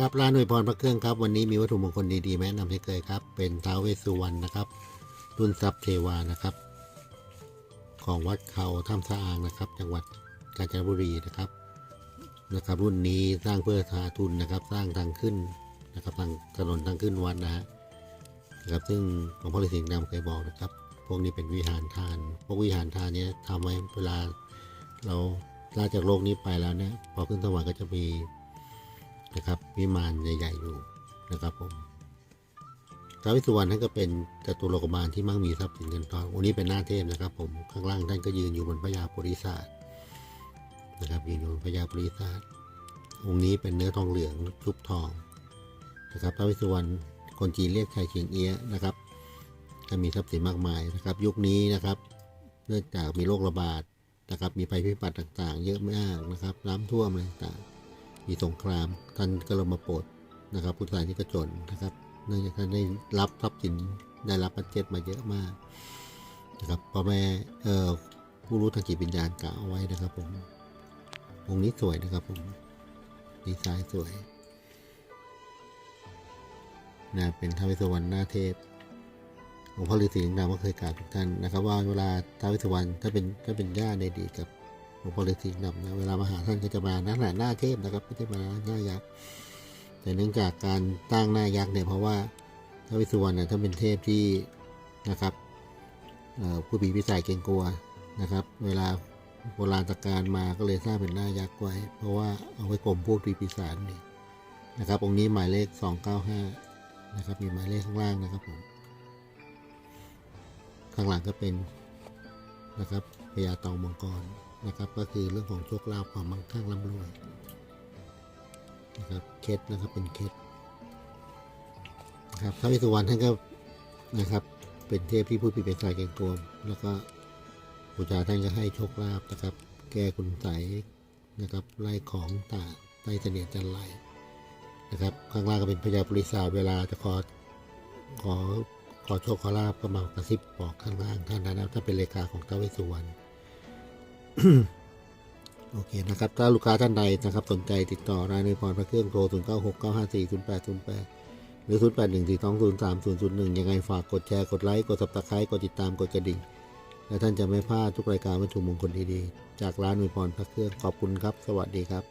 ครับร้านอวยพรพระเครื่องครับวันนี้มีวัตถุมงคลดีๆแนะนำให้เคยครับ เป็นท้าวเวสุวรรณนะครับรุ่นทรัพย์เทวานะครับ ของวัดเขาถ้ำสะอางนะครับ จังหวัดกาญจนบุรีนะครับนะครับ รุ่นนี้สร้างเพื่อสาทุนนะครับ สร้างทางขึ้นนะครับทางถนนทางขึ้นวัดนะฮะนะครับซึ่งหลวงพ่อฤาษีดำเคยบอกนะครับ พวกนี้เป็นวิหารทาน พวกวิหารทานเนี้ยทำไว้เวลาเราลาจากโลกนี้ไปแล้วเนี่ยพอขึ้นสวรรค์ก็จะมี นะครับ วิมานใหญ่ๆอยู่นะครับผมท้าววิสุวรรณท่านก็เป็นจตุโลกบาลที่มั่งมีทรัพย์สินเงินทององค์นี้เป็นหน้าเทพนะครับ ผมข้างล่างท่านก็ยืนอยู่บนพญาโพธิสัตว์นะครับยืนอยู่บนพญาโพธิสัตว์องค์นี้เป็นเนื้อทองเหลืองชุบทองนะครับท้าววิสุวรรณคนจีนเรียกชายเชียงเอี้ยะนะครับก็มีทรัพย์สินมากมายนะครับ ยุคนี้นะครับ เนื่องจากมีโรคระบาดนะครับมีภัยพิบัติต่างๆ เยอะมากนะครับ น้ำท่วมอะไรต่างๆ มีสงคราม ท่านก็ลงมาโปรดนะครับพุทธศาสนิกชนนะครับเนื่องจากท่านได้รับทรัพย์สินได้รับปัจเจกมาเยอะมากนะครับพ่อแม่เอ่อผู้รู้ทางจิตวิญญาณกล่าวเอาไว้นะครับผมองค์นี้สวยนะครับผมดีไซน์สวยนะเป็นท้าวเวสสุวรรณหน้าเทพหลวงพ่อฤาษีลิงก็เคยกล่าวทุกท่านนะครับ ว่าเวลาท้าวเวสสุวรรณถ้าเป็นถ้าเป็นญาติในดีกับ หลวงพ่อฤาษีดำนะเวลามาหาท่านก็จะมาหน้าหน้าหน้าเทพนะครับไม่ใช่มาหน้ายักษ์แต่เนื่องจากการตั้งหน้ายักษ์เนี่ยเพราะว่าท้าวิสุวรรณเนี่ยท่านเป็นเทพที่นะครับผู้ผีพิสัยเกรงกลัวนะครับ เวลาโบราณตการมาก็เลยสร้างเป็นหน้ายักษ์ไว้ เพราะว่าเอาไว้ข่มพวกผีปีศาจนี่นะครับองค์นี้หมายเลข 295 นะครับ มีหมายเลขข้างล่างนะครับผมข้างหลังก็เป็นนะครับพญาเต่ามังกร นะครับ ก็คือเรื่องของโชคลาภความมั่งคั่งร่ำรวยนะครับเคล็ดนะครับเป็นเคล็ดนะครับพระวิสุวรรณท่านก็นะครับ เป็นเทพที่พูดผิดเป็นสายเก่งกลมแล้วก็บูชาท่านก็ให้โชคลาภนะครับ แก้คุณใสนะครับไล่ของต่างไล่เสนียดจันไรนะครับ ข้างล่างก็เป็นพญาบริษาเวลาจะขอขอขอโชคขอลาบก็มากระซิบบอกข้างล่างท่านนะครับถ้าเป็นเลขาของท้าวเวสสุวรรณ โอเคนะครับ ถ้าลูกค้าท่านใดนะครับ สนใจติดต่อร้านในพรพระเครื่องโทร 0 9 6 9 5 4 0 8 0 8 หรือ 0 8 1 4 2 0 3 0 0 1 ยังไงฝากกดแชร์ กดไลค์ กด subscribe กดติดตาม กดกระดิ่ง และท่านจะไม่พลาดทุกรายการวัตถุมงคลดีๆ จากร้านในพรพระเครื่อง ขอบคุณครับ สวัสดีครับ